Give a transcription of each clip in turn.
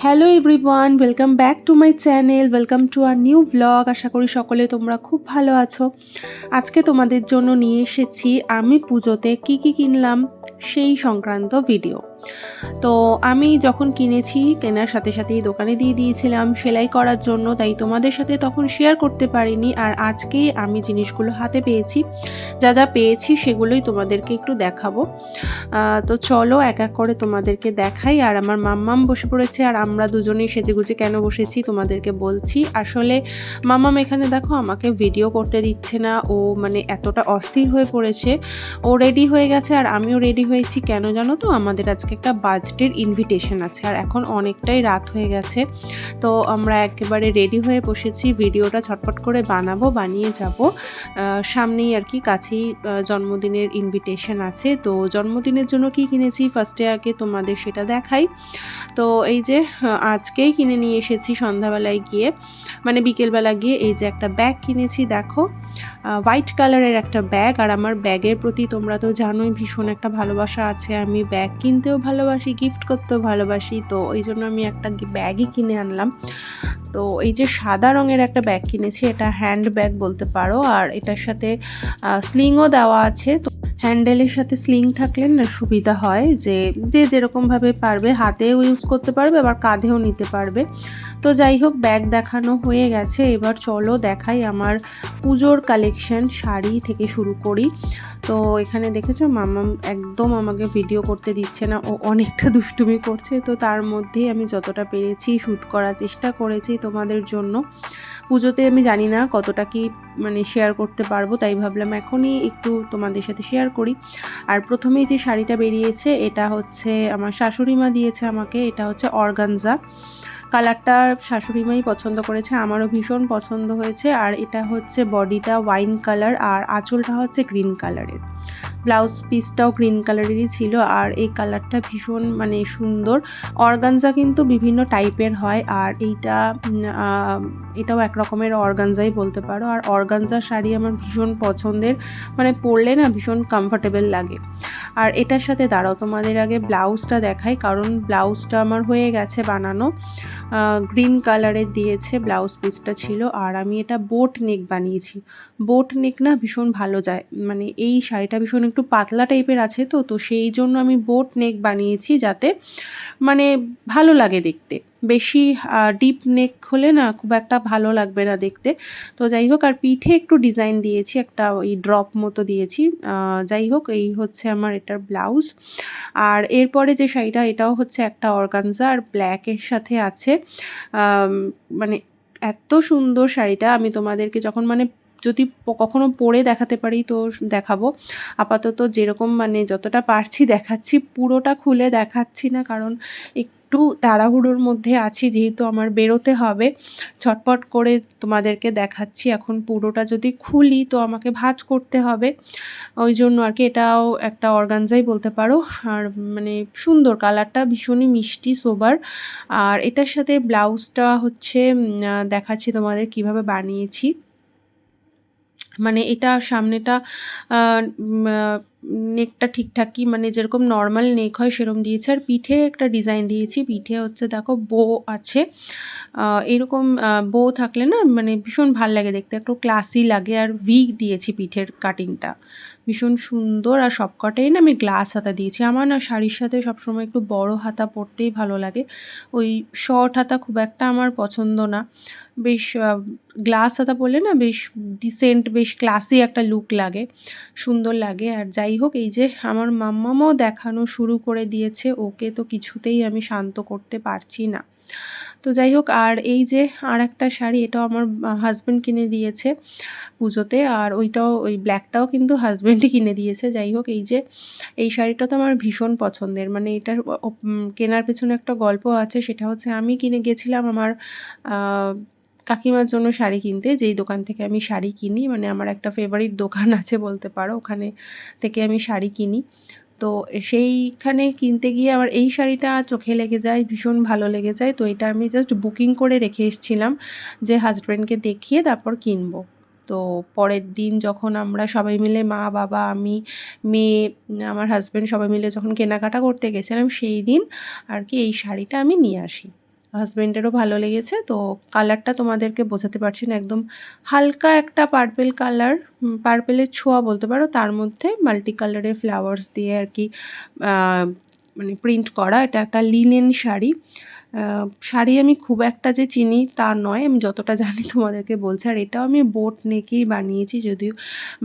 Hello everyone welcome back to my channel welcome to our new blog আশা করি সকলে তোমরা খুব ভালো আছো। আজকে তোমাদের জন্য নিয়ে এসেছি আমি পুজোতে কি কি কিনলাম সেই সংক্রান্ত ভিডিও তো আমি যখন কিনেছি, কেনার সাথে সাথেই দোকানে দিয়ে দিয়েছিলাম সেলাই করার জন্য, তাই তোমাদের সাথে তখন শেয়ার করতে পারিনি। আর আজকে আমি জিনিসগুলো হাতে পেয়েছি। যা যা পেয়েছি সেগুলোই তোমাদেরকে একটু দেখাবো। তো চলো এক এক করে তোমাদেরকে দেখাই। আর আমার মাম্মাম বসে পড়েছে, আর আমরা দুজনেই সেজেগুজে কেন বসেছি তোমাদেরকে বলছি। আসলে মাম্মাম এখানে দেখো আমাকে ভিডিও করতে দিচ্ছে না। ও মানে এতটা অস্থির হয়ে পড়েছে। ও রেডি হয়ে গেছে, আর আমিও রেডি হয়েছি। কেন জানো তো? আমাদের আজকে একটা বার্থডের ইনভিটেশন আছে, আর এখন অনেকটাই রাত হয়ে গেছে। তো আমরা একেবারে রেডি হয়ে বসেছি ভিডিওটা ছটফট করে বানাবো, বানিয়ে যাব। সামনেই আর কি কাছেই জন্মদিনের ইনভিটেশন আছে। তো জন্মদিনের জন্য কি কিনেছি? ফার্স্টে আগে তোমাদের সেটা দেখাই। তো এই যে আজকেই কিনে নিয়ে এসেছি সন্ধ্যাবেলায় গিয়ে। মানে বিকেলবেলা গিয়ে এই যে একটা ব্যাগ কিনেছি, দেখো। হোয়াইট কালারের একটা ব্যাগ আর আমার ব্যাগের প্রতি তোমরা তো জানোই, ভীষণ একটা ভালোবাসা আছে। আমি ব্যাগ কিনতেও ভালোবাসি গিফট করতেও ভালোবাসি, তো ওই জন্য আমি একটা ব্যাগই কিনে আনলাম। তো এই যে সাদা রঙের একটা ব্যাগ কিনেছি, এটা হ্যান্ড ব্যাগ বলতে পারো, আর এটার সাথে স্লিংও দেওয়া আছে, তো হ্যান্ডেলের সাথে স্লিং থাকলে না সুবিধা হয় যে যে যেরকমভাবে পারবে, হাতেও ইউজ করতে পারবে, আবার কাঁধেও নিতে পারবে। তো যাই হোক ব্যাগ দেখানো হয়ে গেছে। এবার চলো দেখাই আমার পুজোর কালেকশন শাড়ি থেকে শুরু করি। তো এখানে দেখেছ মামা একদম আমাকে ভিডিও করতে দিচ্ছে না। ও অনেকটা দুষ্টুমি করছে। তো তার মধ্যেই আমি যতটা পেরেছি শ্যুট করার চেষ্টা করেছি তোমাদের জন্য। পুজোতে আমি জানি না কতটা কি মানে শেয়ার করতে পারব, তাই ভাবলাম এখনই একটু তোমাদের সাথে শেয়ার করি। আর প্রথমেই যে শাড়িটা বেরিয়েছে, এটা হচ্ছে আমার শাশুড়ি মা দিয়েছে আমাকে, এটা হচ্ছে অর্গানজা। কালারটা শাশুড়ি মাই পছন্দ করেছে, আমারও ভীষণ পছন্দ হয়েছে। আর এটা হচ্ছে বডিটা ওয়াইন কালার আর আঁচলটা হচ্ছে গ্রিন কালারের ব্লাউজ পিসটাও গ্রিন কালারেরই ছিল আর এই কালারটা ভীষণ মানে সুন্দর। অর্গানজা কিন্তু বিভিন্ন টাইপের হয় আর এইটা এটাও এক রকমের অর্গানজাই বলতে পারো। আর অর্গানজা শাড়ি আমার ভীষণ পছন্দের মানে পরলে না ভীষণ কমফোর্টেবল লাগে। আর এটার সাথে দাঁড়াও, তোমাদের আগে ব্লাউজটা দেখাই, কারণ ব্লাউজটা আমার হয়ে গেছে বানানো। গ্রিন কালারের দিয়েছে ব্লাউজ পিসটা ছিল আর আমি এটা বোট নেক বানিয়েছি। বোট নেক না ভীষণ ভালো যায় মানে এই শাড়িটা ভীষণ একটু পাতলা টাইপের আছে তো তো সেই জন্য আমি বোট নেক বানিয়েছি যাতে মানে ভালো লাগে দেখতে। বেশি ডিপ নেক হলে না খুব একটা ভালো লাগবে না দেখতে। তো যাই হোক, আর পিঠে একটু ডিজাইন দিয়েছি, একটা ওই ড্রপ মতো দিয়েছি। যাই হোক, এই হচ্ছে আমার এটার ব্লাউজ আর এরপরে যে শাড়িটা, এটাও হচ্ছে একটা অর্গানজা আর ব্ল্যাকের সাথে আছে। মানে এত সুন্দর শাড়িটা, আমি তোমাদেরকে যখন মানে যদি কখনো পরে দেখাতে পারি তো দেখাবো। আপাতত যেরকম মানে যতটা পারছি দেখাচ্ছি, পুরোটা খুলে দেখাচ্ছি না কারণ একটু তাড়াহুড়োর মধ্যে আছি যেহেতু আমার বেরোতে হবে। ছটপট করে তোমাদেরকে দেখাচ্ছি। এখন পুরোটা যদি খুলি তো আমাকে ভাজ করতে হবে। ওই জন্য আর কি এটাও একটা অর্গানজাই বলতে পারো। আর মানে সুন্দর কালারটা, ভীষণই মিষ্টি, সোবার। আর এটার সাথে ব্লাউজটা হচ্ছে দেখাচ্ছি তোমাদের কীভাবে বানিয়েছি। মানে এটা সামনেটা নেকটা ঠিকঠাকই মানে যেরকম নর্মাল নেক হয় সেরকম দিয়েছে। আর পিঠে একটা ডিজাইন দিয়েছি, পিঠে হচ্ছে দেখো বো আছে। এরকম বো থাকলে না মানে ভীষণ ভালো লাগে দেখতে। একটু ক্লাসি লাগে। আর ভি দিয়েছি পিঠের কাটিংটা ভীষণ সুন্দর আর সবকটাই না আমি গ্লাস হাতা দিয়েছি। আমার না শাড়ির সাথে সবসময় একটু বড় হাতা পরতেই ভালো লাগে। ওই শর্ট হাতা খুব একটা আমার পছন্দ না। বেশ গ্লাস হাতা পরলে না বেশ ডিসেন্ট বেশ ক্লাসি একটা লুক লাগে। সুন্দর লাগে। আর যাই হোক, এই যে আমার মাম্মামও দেখানো শুরু করে দিয়েছে, ওকে তো কিছুতেই আমি শান্ত করতে পারছি না। তো যাই হোক, আর এই যে আর একটা শাড়ি, এটাও আমার হাজব্যান্ড কিনে দিয়েছে পুজোতে, আর ওইটাও, ওই ব্ল্যাকটাও কিন্তু হাজব্যান্ডই কিনে দিয়েছে। যাই হোক, এই যে, এই শাড়িটা তো আমার ভীষণ পছন্দের। মানে এটার কেনার পেছনে একটা গল্প আছে, সেটা হচ্ছে আমি কিনে গেছিলাম আমার কাকিমার জন্য শাড়ি কিনতে, যেই দোকান থেকে আমি শাড়ি কিনি মানে আমার একটা ফেভারিট দোকান আছে বলতে পারো, ওখানে থেকে আমি শাড়ি কিনি। তো সেইখানে কিনতে গিয়ে আমার এই শাড়িটা চোখে লেগে যায়, ভীষণ ভালো লেগে যায়। তো এটা আমি জাস্ট বুকিং করে রেখে এসেছিলাম যে হাজব্যান্ডকে দেখিয়ে তারপর কিনবো। তো পরের দিন যখন আমরা সবাই মিলে মা, বাবা, আমি, মেয়ে, আমার হাজব্যান্ড সবাই মিলে যখন কেনাকাটা করতে গেছিলাম, সেই দিন আর কি এই শাড়িটা আমি নিয়ে আসি। হাজব্যান্ডেরও ভালো লেগেছে। তো কালারটা তোমাদেরকে বোঝাতে পারছি না, একদম হালকা একটা পার্পেল কালার পার্পেলের ছোঁয়া বলতে পারো। তার মধ্যে মাল্টি কালারের ফ্লাওয়ার্স দিয়ে আর কি মানে প্রিন্ট করা। এটা একটা লিনেন শাড়ি। শাড়ি আমি খুব একটা যে চিনি তা নয়, আমি যতটা জানি তোমাদেরকে বলছি। আর এটাও আমি বোট নেকেই বানিয়েছি যদিও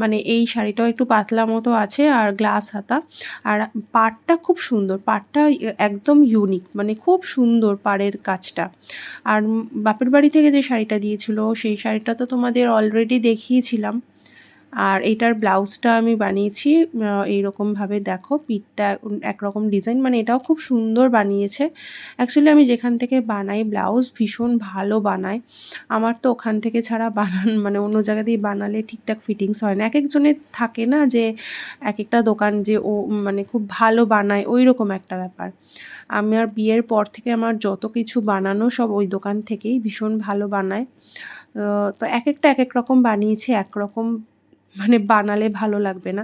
মানে এই শাড়িটাও একটু পাতলা মতো আছে আর গ্লাস হাতা। আর পাড়টা খুব সুন্দর, পাড়টা একদম ইউনিক মানে খুব সুন্দর পাড়ের কাজটা। আর বাপের বাড়ি থেকে যে শাড়িটা দিয়েছিল, সেই শাড়িটা তো তোমাদের অলরেডি দেখিয়েছিলাম। আর এটার ব্লাউজটা আমি বানিয়েছি এইরকমভাবে দেখো, পিঠটা একরকম ডিজাইন মানে এটাও খুব সুন্দর বানিয়েছে। অ্যাকচুয়ালি আমি যেখান থেকে বানাই, ব্লাউজ ভীষণ ভালো বানাই। আমার তো ওখান থেকে ছাড়া বানান মানে অন্য জায়গা দিয়ে বানালে ঠিকঠাক ফিটিংস হয় না। এক একজনের থাকে না যে, এক একটা দোকান যে ও মানে খুব ভালো বানায় ওই রকম একটা ব্যাপার। আমার বিয়ের পর থেকে আমার যত কিছু বানানো সব ওই দোকান থেকেই ভীষণ ভালো বানায়। তো এক একটা এক এক রকম বানিয়েছি, একরকম মানে বানালে ভালো লাগবে না।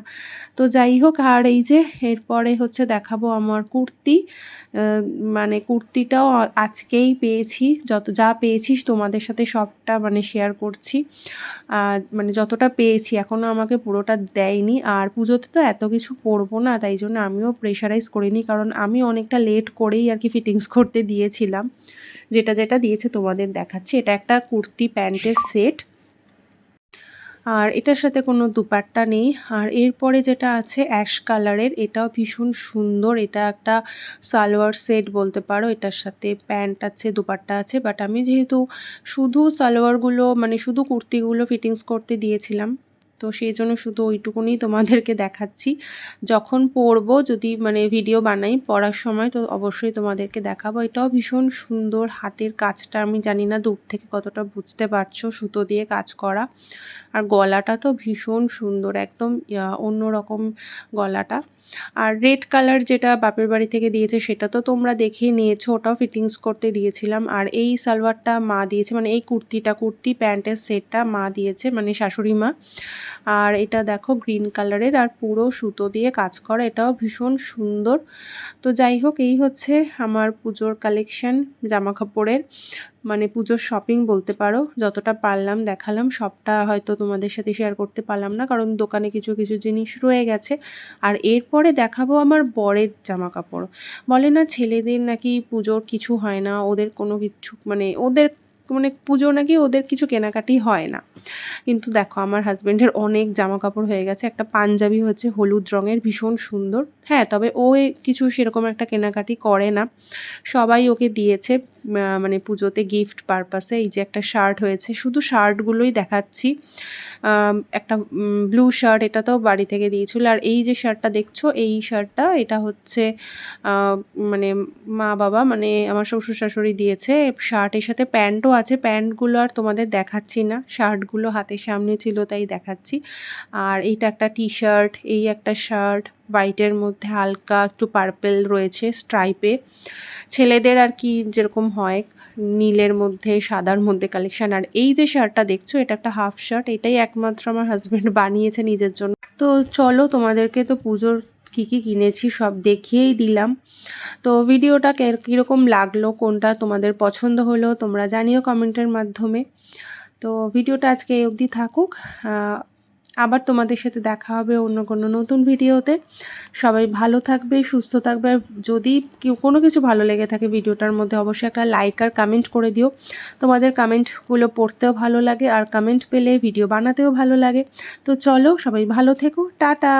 তো যাই হোক, আর এই যে এরপরে হচ্ছে দেখাবো আমার কুর্তি। মানে কুর্তিটাও আজকেই পেয়েছি। যত, যা পেয়েছি তোমাদের সাথে সবটা মানে শেয়ার করছি। মানে যতটা পেয়েছি এখনও আমাকে পুরোটা দেয়নি। আর পুজোতে তো এত কিছু পরবো না, তাই জন্য আমিও প্রেশারাইজ করিনি। কারণ আমি অনেকটা লেট করেই আর কি ফিটিংস করতে দিয়েছিলাম। যেটা যেটা দিয়েছে তোমাদের দেখাচ্ছি। এটা একটা কুর্তি প্যান্টের সেট আর এটার সাথে কোনো দুপাট্টা নেই। আর এরপরে যেটা আছে অ্যাশ কালারের, এটাও ভীষণ সুন্দর। এটা একটা সালোয়ার সেট বলতে পারো। এটার সাথে প্যান্ট আছে, দুপাট্টা আছে। বাট আমি যেহেতু শুধু সালোয়ারগুলো মানে শুধু কুর্তিগুলো ফিটিংস করতে দিয়েছিলাম তো সেই জন্য শুধু ওইটুকুনি তোমাদেরকে দেখাচ্ছি। যখন পরবো যদি মানে ভিডিও বানাই পড়ার সময়, তো অবশ্যই তোমাদেরকে দেখাবো। এটাও ভীষণ সুন্দর হাতের কাজটা, আমি জানি না দূর থেকে কতটা বুঝতে পারছ, সুতো দিয়ে কাজ করা। আর গলাটা তো ভীষণ সুন্দর, একদম অন্যরকম গলাটা। আর রেড কালার যেটা বাপের বাড়ি থেকে দিয়েছে, সেটা তো তোমরা দেখে নিয়েছো, ওটাও ফিটিংস করতে দিয়েছিলাম। আর এই সালোয়ারটা মা দিয়েছে মানে এই কুর্তিটা, কুর্তি, প্যান্টের সেটটা মা দিয়েছে মানে শাশুড়ি মা। আর এটা দেখো গ্রিন কালারের আর পুরো সুতো দিয়ে কাজ করা, এটাও ভীষণ সুন্দর। তো যাই হোক, এই হচ্ছে আমার পুজোর কালেকশন জামা কাপড়ের মানে পুজোর শপিং বলতে পারো। যতটা পারলাম দেখালাম, সবটা হয়তো তোমাদের সাথে শেয়ার করতে পারলাম না, কারণ দোকানে কিছু কিছু জিনিস রয়ে গেছে। আর এরপরে দেখাবো আমার বরের জামা কাপড় বলে না, ছেলেদের নাকি পুজোর কিছু হয় না, ওদের কোনো কিছু মানে ওদের মানে পুজো নাকি ওদের কিছু কেনাকাটি হয় না। কিন্তু দেখো, আমার হাজব্যান্ডের অনেক জামা কাপড় হয়ে গেছে। একটা পাঞ্জাবি হচ্ছে হলুদ রঙের, ভীষণ সুন্দর। হ্যাঁ তবে ও কিছু সেরকম একটা কেনাকাটি করে না। সবাই ওকে দিয়েছে মানে পুজোতে গিফট পারপাসে এই যে একটা শার্ট হয়েছে, শুধু শার্টগুলোই দেখাচ্ছি। একটা ব্লু শার্ট এটা তো বাড়ি থেকে দিয়েছিল। আর এই যে শার্টটা দেখছ, এই শার্টটা এটা হচ্ছে মানে মা বাবা মানে আমার শ্বশুর শাশুড়ি দিয়েছে। শার্টের সাথে প্যান্টও আছে, প্যান্টগুলো আর তোমাদের দেখাচ্ছি না। শার্টগুলো হাতের সামনে ছিল, তাই দেখাচ্ছি। আর এইটা একটা টি শার্ট এই একটা শার্ট, হোয়াইটের মধ্যে হালকা একটু পার্পেল রয়েছে স্ট্রাইপে ছেলেদের আর কি যেরকম হয়, নীলের মধ্যে, সাদার মধ্যে কালেকশান আর এই যে শার্টটা দেখছ, এটা একটা হাফ শার্ট এটাই একমাত্র আমার হাজব্যান্ড বানিয়েছে নিজের জন্য। তো চলো তোমাদেরকে তো পুজোর কী কী কিনেছি সব দেখিয়েই দিলাম। তো ভিডিওটা কীরকম লাগল, কোনটা তোমাদের পছন্দ হলো, তোমরা জানিও কমেন্টের মাধ্যমে। তো ভিডিওটা আজকে এই অবধি থাকুক। আবার তোমাদের সাথে দেখা হবে অন্য কোনো নতুন ভিডিওতে। সবাই ভালো থাকবে, সুস্থ থাকবে। আর যদি কোনো কিছু ভালো লেগে থাকে ভিডিওটার মধ্যে, অবশ্যই একটা লাইক আর কমেন্ট করে দিও। তোমাদের কমেন্টগুলো পড়তেও ভালো লাগে, আর কমেন্ট পেলে ভিডিও বানাতেও ভালো লাগে। তো চলো সবাই ভালো থেকো। টাটা!